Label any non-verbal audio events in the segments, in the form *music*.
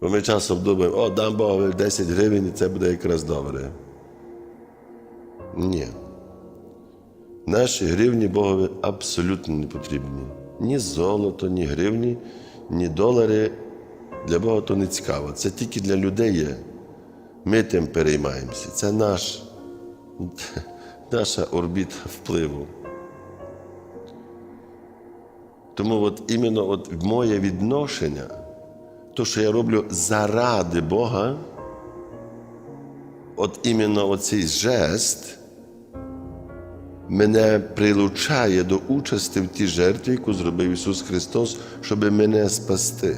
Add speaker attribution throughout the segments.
Speaker 1: Бо ми часом думаємо, о, дам Богові 10 гривень, і це буде якраз добре. Ні. Наші гривні Богові абсолютно не потрібні. Ні золото, ні гривні, ні долари. Для Бога то не цікаво. Це тільки для людей є. Ми тим переймаємося. Це наш, *laughs* наша орбіта впливу. Тому от іменно от моє відношення, то, що я роблю заради Бога, от іменно оцей жест мене прилучає до участі в тій жертві, яку зробив Ісус Христос, щоб мене спасти.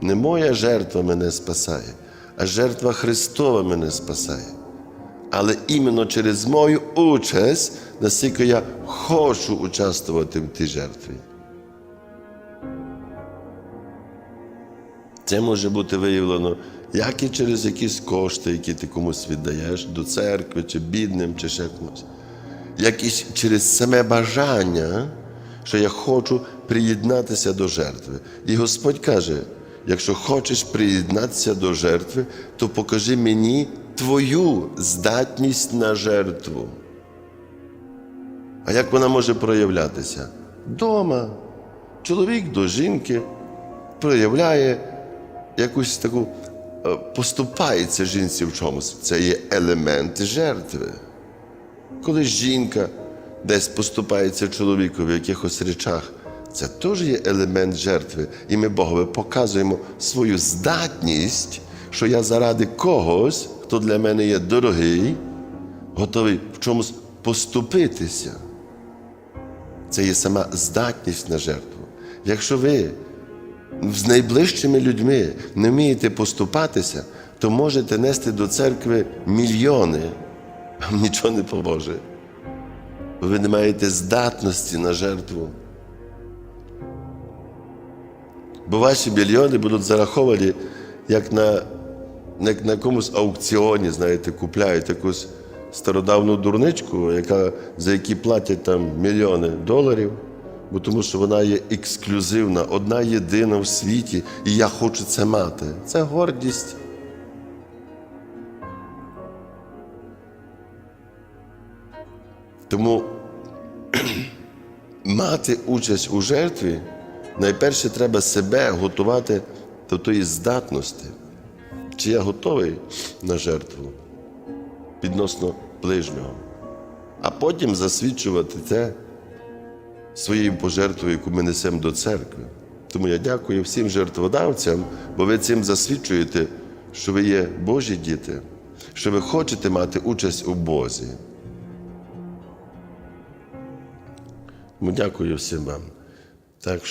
Speaker 1: Не моя жертва мене спасає, а жертва Христова мене спасає. Але іменно через мою участь, наскільки я хочу участвувати в тій жертві. Це може бути виявлено як і через якісь кошти, які ти комусь віддаєш до церкви, чи бідним, чи ще комусь, як і через саме бажання, що я хочу приєднатися до жертви. І Господь каже: якщо хочеш приєднатися до жертви, то покажи мені твою здатність на жертву. А як вона може проявлятися? Дома. Чоловік до жінки проявляє якусь таку, е, поступається жінці в чомусь. Це є елемент жертви. Коли жінка десь поступається чоловікові в якихось речах, це теж є елемент жертви. І ми Богові показуємо свою здатність, що я заради когось, хто для мене є дорогий, готовий в чомусь поступитися. Це є сама здатність на жертву. Якщо ви з найближчими людьми не вмієте поступатися, то можете нести до церкви мільйони, вам нічого не поможе. Ви не маєте здатності на жертву. Бо ваші мільйони будуть зараховані, як на, як на якомусь аукціоні, знаєте, купляють якусь стародавну дурничку, яка, за які платять там мільйони доларів, бо тому що вона є ексклюзивна, одна єдина в світі, і я хочу це мати. Це гордість. Тому *clears throat* мати участь у жертві, найперше треба себе готувати до тої здатності, чи я готовий на жертву відносно ближнього, а потім засвідчувати це своєю пожертвою, яку ми несемо до церкви. Тому я дякую всім жертводавцям, бо ви цим засвідчуєте, що ви є Божі діти, що ви хочете мати участь у Бозі. Дякую всім вам. Так,